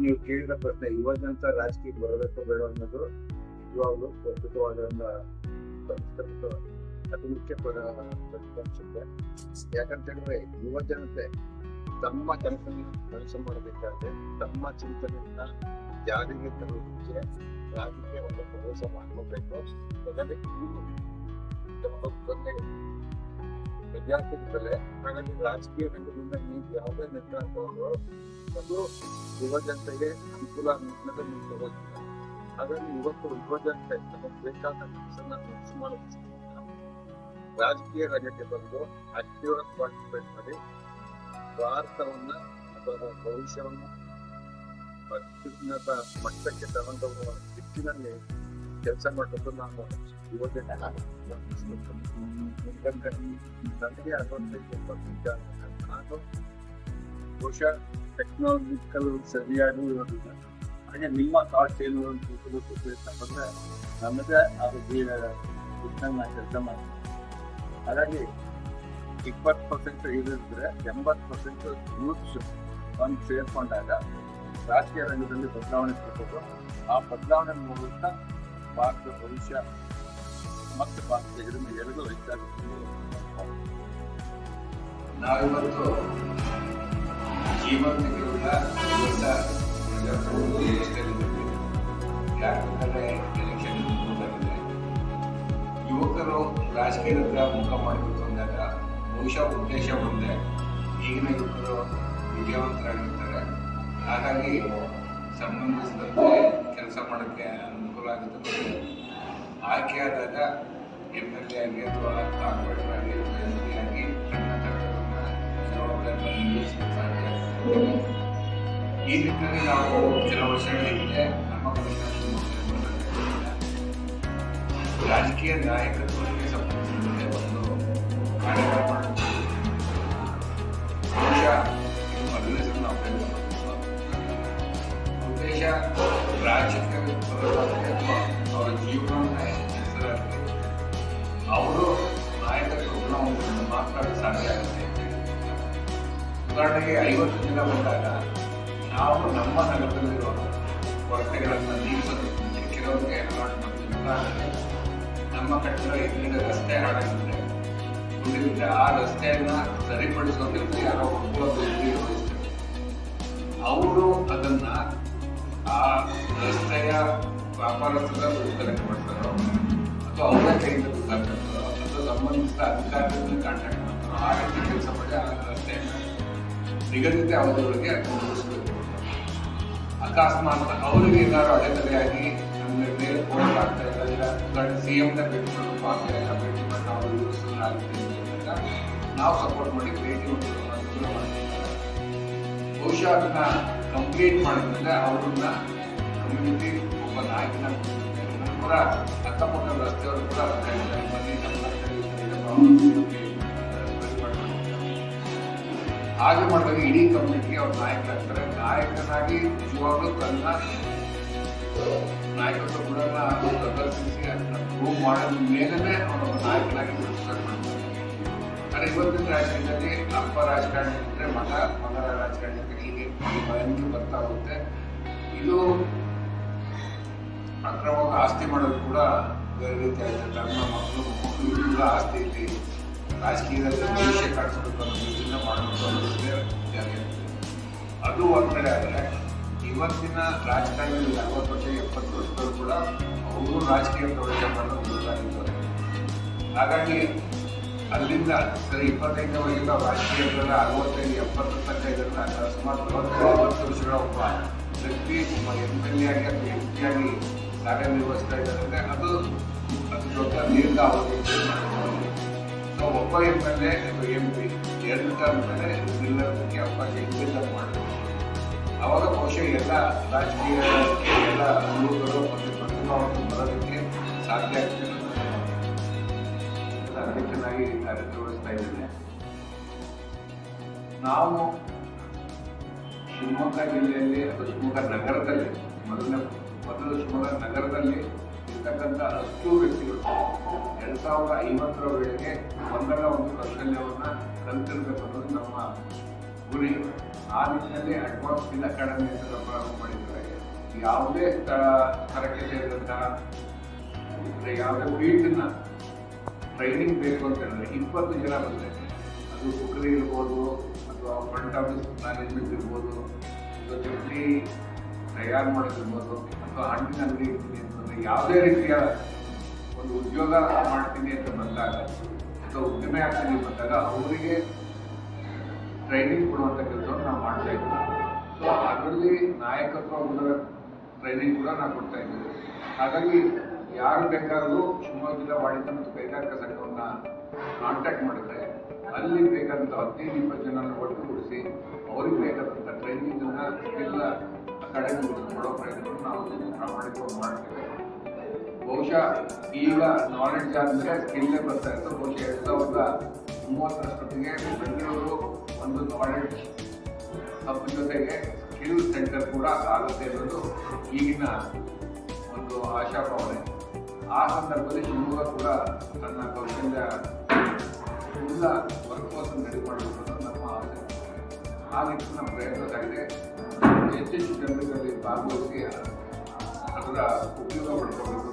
ನೀವು ಕೇಳಿದ ಪ್ರಶ್ನೆ ಯುವ ರಾಜಕೀಯ ಬರಬೇಕು ಬೇಡ ಅನ್ನೋದು ನಿಜವಾಗ್ಲೂ ಪ್ರಸ್ತುತವಾದ ಅತಿ ಮುಖ್ಯ ಅನ್ಸುತ್ತೆ ಯಾಕಂತ ಹೇಳಿದ್ರೆ ಯುವ ಜನತೆ ತಮ್ಮ ಕೆಲಸ ಕೆಲಸ ಮಾಡಬೇಕಾದ್ರೆ ತಮ್ಮ ಚಿಂತನೆಯನ್ನ ಜಾರಿಗೆ ತರೋದಕ್ಕೆ ರಾಜಕೀಯ ಒಂದು ಪ್ರವೇಶ ಮಾಡ್ಕೋಬೇಕು. ಅದರಲ್ಲಿ ವಿದ್ಯಾರ್ಥಿಗಳೇ ಹಾಗಾಗಿ ರಾಜಕೀಯ ರಂಗದಿಂದ ನೀವು ಯಾವುದೇ ನಿರ್ಧಾರ ತಗೊಂಡ್ರು ಅದು ಯುವ ಜನತೆಗೆ ಅನುಕೂಲ ನಿಟ್ಟಿನಲ್ಲಿ ನೀವು ತಗೋದಿಲ್ಲ ಹಾಗಾಗಿ ಇವತ್ತು ಯುವ ಜನತೆ ನಮಗೆ ಬೇಕಾದ ಕೆಲಸನ ಮನಸ್ಸು ಮಾಡೋದಕ್ಕೆ ರಾಜಕೀಯ ರಂಗಕ್ಕೆ ಬಂದು ಆಕ್ಟಿವ್ ಆಗಿ ಪಾರ್ಟಿಸಿಪೇಟ್ ಮಾಡಿ ಭಾರತವನ್ನ ಅಥವಾ ಭವಿಷ್ಯವನ್ನು ಅತ್ಯುನ್ನತ ಮಟ್ಟಕ್ಕೆ ತಗೊಂಡು ದಿಕ್ಕಿನಲ್ಲಿ ಕೆಲಸ ಮಾಡಬೇಕು ನಾನು ಯುವ ಜನತೆ ಯಾಕಂದ್ರೆ ನನಗೆ ಅರವತ್ತೈದು ಎಪ್ಪತ್ತು ನಿಜ ನಾನು ಬಹುಶಃ ಟೆಕ್ನಾಲಜಿಕಲ್ ಸರಿಯಾಗಿ ಇರೋದಿಲ್ಲ ಹಾಗೆ ನಿಮ್ಮ ಥಾಟ್ಸ್ ಏನು ಅಂತ ತಿಳ್ಕೊಳ್ಳೋಕೆ ಪ್ರಯತ್ನ ಬಂದ್ರೆ ನಮ್ಮದೇ ಆ ನಾನು ಕೆಲಸ ಮಾಡ್ತೀನಿ ಹಾಗಾಗಿ ಇಪ್ಪತ್ತು ಪರ್ಸೆಂಟ್ ಇರಿದ್ರೆ ಎಂಬತ್ತು ಪರ್ಸೆಂಟ್ ಯೂತ್ಸ್ ಒಂದು ಸೇರ್ಕೊಂಡಾಗ ರಾಜಕೀಯ ರಂಗದಲ್ಲಿ ಬದಲಾವಣೆ ತರ್ಬೋದು ಆ ಬದಲಾವಣೆ ಮೂಲಕ ಭಾರತದ ಭವಿಷ್ಯ ಮತ್ತು ಭಾರತ ಹಿಡಿಮೆ ಎರಡು ಹೆಚ್ಚಾಗುತ್ತೆ. ನಾವಿವತ್ತು ಜೀವಂತಿಕೆಯುಳ್ಳ ಯಾಕಂದರೆ ಎಲೆಕ್ಷನ್ ಮುಂದಾಗಿದೆ ಯುವಕರು ರಾಜಕೀಯದ ಮುಖ ಮಾಡಬೇಕು ಅಂದಾಗ ಬಹುಶಃ ಉದ್ದೇಶ ಒಂದೇ, ಈಗಿನ ಯುವಕರು ವಿಜಯವಂತರಾಗಿರ್ತಾರೆ ಹಾಗಾಗಿ ಸಂಬಂಧಿಸಿದಂತೆ ಕೆಲಸ ಮಾಡೋಕ್ಕೆ ಅನುಕೂಲ ಆಗುತ್ತೆ ಮತ್ತು ಆಯ್ಕೆಯಾದಾಗ ಎಂ ಎಲ್ ಎ ಆಗಿ ಅಥವಾ ಎಂ ಪಿ ಆಗಿ ಈ ನಿಟ್ಟಿನಲ್ಲಿ ನಾವು ಕೆಲವು ವರ್ಷಗಳ ಹಿಂದೆ ನಮ್ಮ ರಾಜಕೀಯ ನಾಯಕತ್ವಕ್ಕೆ ಸಂಬಂಧಿಸಿದಂತೆ ಒಂದು ಕಾರ್ಯಕ್ರಮ ಆಗುತ್ತೆ. ಉದಾಹರಣೆಗೆ ಐವತ್ತು ದಿನ ಬಂದಾಗ ನಾವು ನಮ್ಮ ನಗರದಲ್ಲಿರುವ ಕೊರತೆಗಳನ್ನು ನೀಗಿಸೋದಕ್ಕೆ ಕೆಲವರಿಗೆ ಮಾಡ್ತೀವಿ ಉದಾಹರಣೆಗೆ ನಮ್ಮ ಕಟ್ಟಡ ಇದರಿಂದ ರಸ್ತೆ ಹಾಳಾಗಿದ್ರೆ ಇದರಿಂದ ಆ ರಸ್ತೆಯನ್ನು ಸರಿಪಡಿಸುವ ಕೆಲಸ ಯಾರೋ ಒಬ್ಬ ವ್ಯಕ್ತಿ ವಹಿಸ್ತಾರೆ ಅವರು ಅದನ್ನ ಆ ರಸ್ತೆಯ ವ್ಯಾಪಾರಸ್ಥರ ಕಲೆಕ್ಟ್ ಮಾಡ್ತಾರೋ ಅಥವಾ ಅವರ ಕೈಯಿಂದ ದುಡ್ಡು ಅಥವಾ ಸಂಬಂಧಿಸಿದ ಅಧಿಕಾರಿಗಳು ಕಾಂಟ್ಯಾಕ್ಟ್ ಮಾಡ್ತಾರೋ ಆ ರೀತಿ ಕೆಲಸ ಮಾಡಿ ಆ ರಸ್ತೆಯನ್ನ ನಿಗದಿತ ಅವಧಿಗಳಿಗೆ ಮುಗಿಸ್ಬೇಕು. ಅಕಸ್ಮಾತ್ ಅವರಿಗೆ ಏನಾದ್ರು ಅಡೆತಡೆಯಾಗಿ ನಮಗೆ ಮೇಲೆ ಫೋನ್ ಆಗ್ತಾ ಇಲ್ಲ ಇಲ್ಲ ಸಿ ಎಂ ಭೇಟಿ ಮಾಡಬೇಕು ಆಗ್ತಾ ಇಲ್ಲ ಭೇಟಿ ಮಾಡಿ ನಾವು ಯೂಸ್ ಆಗುತ್ತೆ ನಾವು ಸಪೋರ್ಟ್ ಮಾಡಿ ಕ್ರಿಯೇಟಿವ್ ಅನುಕೂಲ ಮಾಡ್ತೀವಿ. ಬಹುಶಃ ಅದನ್ನ ಕಂಪ್ಲೀಟ್ ಮಾಡಿದ್ಮೇಲೆ ಅವ್ರನ್ನ ಕಮ್ಯುನಿಟಿ ಒಬ್ಬ ನಾಯಕನ ಕೂಡ ಅಕ್ಕಪಕ್ಕ ರಸ್ತೆಯವರು ಕೂಡ ಬನ್ನಿ ನಮ್ಮ ಹಾಗೆ ಮಾಡಿದಾಗ ಇಡೀ ಕಮ್ಯುನಿಟಿಗೆ ಅವ್ರ ನಾಯಕರಾಗ್ತಾರೆ ನಾಯಕನಾಗಿ ನಿಜವಾಗ್ಲೂ ತನ್ನ ನಾಯಕತ್ವ ಗುಣನ ಪ್ರದರ್ಶಿಸಿ ಅದನ್ನ ಪ್ರೂವ್ ಮಾಡಿದ ಮೇಲೇ ಅವನು ನಾಯಕನಾಗಿ ಮಾಡ್ತಾರೆ. ಆದರೆ ಇವತ್ತಿನ ರಾಜಕೀಯದಲ್ಲಿ ಅಪ್ಪ ರಾಜಕಾರಣಿ ಇದ್ರೆ ಮಗ ಮಗರ ರಾಜಕಾರಣಿ ಇದ್ರೆ ಹೀಗೆ ಭಯಂಕರ ಬರ್ತಾ ಹೋಗುತ್ತೆ. ಇದು ಅಕ್ರಮವಾಗಿ ಆಸ್ತಿ ಮಾಡೋದು ಕೂಡ ಬೇರೆ ರೀತಿ ಆಯ್ತು ತನ್ನ ಮಕ್ಕಳು ಮಕ್ಕಳು ಆಸ್ತಿ ಇಲ್ಲಿ ರಾಜಕೀಯದಲ್ಲಿ ಭವಿಷ್ಯ ಕಾಣಿಸ್ಬೇಕು ಅನ್ನೋ ರೀತಿಯಿಂದ ಮಾಡಬೇಕು ಅನ್ನೋದು ಅದು ಒಂದ್ಕಡೆ ಆದರೆ ಇವತ್ತಿನ ರಾಜಕಾರಣದಲ್ಲಿ ಅರವತ್ತು ವರ್ಷ, ಎಪ್ಪತ್ತು ವರ್ಷದವರು ಕೂಡ ಅವರು ರಾಜಕೀಯ ಪ್ರವೇಶ ಮಾಡಲು ಮುಂದಾಗಿದ್ದಾರೆ. ಹಾಗಾಗಿ ಅಲ್ಲಿಂದ ಸರಿ ಇಪ್ಪತ್ತೈದನೇ ವಯಸ್ಸಿನ ರಾಜಕೀಯದಲ್ಲಿ ಅರವತ್ತೈದು, ಎಪ್ಪತ್ತು ತನಕ ಇದನ್ನ ಸುಮಾರು ನಲವತ್ತೈದು ವರ್ಷಗಳ ಒಬ್ಬ ವ್ಯಕ್ತಿ, ಒಬ್ಬ ಎಂ ಎಲ್ ಎ ಆಗಿ ಅಥವಾ ಎಂ ಪಿ ಆಗಿ ಕಾರ್ಯನಿರ್ವಹಿಸ್ತಾ ಇದ್ದಾರೆ ಅದು ಅದು ದೊಡ್ಡ ದೀರ್ಘಾವಧಿ. ಒಬ್ಬ ಮೇಲೆ ಎಲ್ ಎ ಎಂ ಪಿ ಎರಡು ಟರ್ಮ್ ಮೇಲೆ ನಿಲ್ಲೋದಕ್ಕೆ ಅವಕಾಶ ಇದ್ದಿಲ್ಲ ಮಾಡಬೇಕು ಅವಾಗ ಬಹುಶಃ ಎಲ್ಲ ರಾಜಕೀಯ ಎಲ್ಲ ಯುವಕರು ಮತ್ತು ಪ್ರತಿಭಾವನ್ನು ಬರೋದಕ್ಕೆ ಸಾಧ್ಯ ಆಗ್ತದೆ ಅಧ್ಯಕ್ಷನಾಗಿ ಕಾರ್ಯನಿರ್ವಹಿಸ್ತಾ ಇದ್ದೇನೆ ನಾವು ಶಿವಮೊಗ್ಗ ಜಿಲ್ಲೆಯಲ್ಲಿ ಅಥವಾ ಶಿವಮೊಗ್ಗ ನಗರದಲ್ಲಿ ಮೊದಲ ಮೊದಲು ಶಿವಮೊಗ್ಗ ನಗರದಲ್ಲಿ ಇರ್ತಕ್ಕಂಥ ಅಷ್ಟು ವ್ಯಕ್ತಿಗಳು ಸಾವಿರದ ಐವತ್ತರ ವೇಳೆಗೆ ಒಂದಲ್ಲ ಒಂದು ಕೌಶಲ್ಯವನ್ನು ಕಲಿತಿರ್ಬೇಕು ಅನ್ನೋದು ನಮ್ಮ ಗುರಿ. ಆ ನಿಟ್ಟಿನಲ್ಲಿ ಅಡ್ವಾನ್ಸ್ ಸ್ಕಿಲ್ ಅಕಾಡೆಮಿ ಅಂತ ಪ್ರಾರಂಭ ಮಾಡಿದ್ದಾರೆ. ಯಾವುದೇ ಸ್ಥಳ ಇರುವಂತಹ ಯಾವುದೇ ಫೀಲ್ಡ್ನ ಟ್ರೈನಿಂಗ್ ಬೇಕು ಅಂತ ಹೇಳಿದ್ರೆ ಇಪ್ಪತ್ತು ಜನ ಬಂದರೆ ಅದು ಕುಕ್ರಿ ಇರ್ಬೋದು ಅಥವಾ ಫ್ರಂಟ್ ಆಫೀಸ್ ಮ್ಯಾನೇಜ್ಮೆಂಟ್ ಇರ್ಬೋದು ಅಥವಾ ಚಟ್ನಿ ತಯಾರು ಮಾಡೋದಿರ್ಬೋದು, ಅಥವಾ ಹಣ್ಣಿನ ಅಂಗಡಿ ಇರ್ತೀನಿ ಅಂತಂದ್ರೆ ಯಾವುದೇ ರೀತಿಯ ಒಂದು ಉದ್ಯೋಗ ಮಾಡ್ತೀನಿ ಅಂತ ಬಂದಾಗ ಅಥವಾ ಉದ್ಯಮ ಆಗ್ತೀನಿ ಬಂದಾಗ ಅವರಿಗೆ ಟ್ರೈನಿಂಗ್ ಕೊಡುವಂಥ ಕೆಲಸವನ್ನು ನಾವು ಮಾಡ್ತಾ ಇದ್ದೀವಿ ಸೊ ಅದರಲ್ಲಿ ನಾಯಕತ್ವ ಗುಣದ ಟ್ರೈನಿಂಗ್ ಕೂಡ ನಾವು ಕೊಡ್ತಾ ಇದ್ದೀವಿ. ಹಾಗಾಗಿ ಯಾರು ಬೇಕಾದರೂ ಶಿವಮೊಗ್ಗ ಜಿಲ್ಲಾ ವಾಣಿಜ್ಯ ಮತ್ತು ಕಾಂಟ್ಯಾಕ್ಟ್ ಮಾಡಿದ್ರೆ ಅಲ್ಲಿ ಬೇಕಾದಂಥ ಹದಿನೈದು, ಇಪ್ಪತ್ತು ಜನ ಒಟ್ಟುಗೂಡಿಸಿ ಅವ್ರಿಗೆ ಬೇಕಾದಂಥ ಟ್ರೈನಿಂಗನ್ನು ಎಲ್ಲ ಅಕಾಡೆಮಿ ಕೊಡೋ ಪ್ರಯತ್ನವನ್ನು ನಾವು ಪ್ರಾಮಾಣಿಕವಾಗಿ ಮಾಡ್ತೇವೆ. ಬಹುಶಃ ಈಗ ನಾಲೆಡ್ಜ್ ಆದಮೇಲೆ ಸ್ಕಿಲ್ಲೇ ಬರ್ತಾ ಇತ್ತು ಬಹುಶಃ ಎರಡು ಸಾವಿರದ ಮೂವತ್ತರಷ್ಟೊತ್ತಿಗೆ ಬೆಂಗಳೂರು ಒಂದು ನಾಲೆಡ್ಜ್ ಹಬ್ ಜೊತೆಗೆ ಸ್ಕಿಲ್ ಸೆಂಟರ್ ಕೂಡ ಆಗುತ್ತೆ ಅನ್ನೋದು ಈಗಿನ ಒಂದು ಆಶಾಭಾವನೆ. ಆ ಸಂದರ್ಭದಲ್ಲಿ ಶಿವಮೊಗ್ಗ ಕೂಡ ತನ್ನ ಕೌಶಲ್ಯ ಎಲ್ಲ ವರ್ಕ್ಫೋರ್ಸ್ ರೆಡಿ ಮಾಡಬೇಕು ಅನ್ನೋದು ನಮ್ಮ ಆಸೆ ಆ ನಿಟ್ಟಿನ ನಮ್ಮ ಪ್ರಯತ್ನ ಸಾಗಿದೆ ಹೆಚ್ಚೆಚ್ಚು ಜನರಲ್ಲಿ ಭಾಗವಹಿಸಿ ಅದರ ಉಪಯೋಗ ಪಡ್ಕೋಬೇಕು.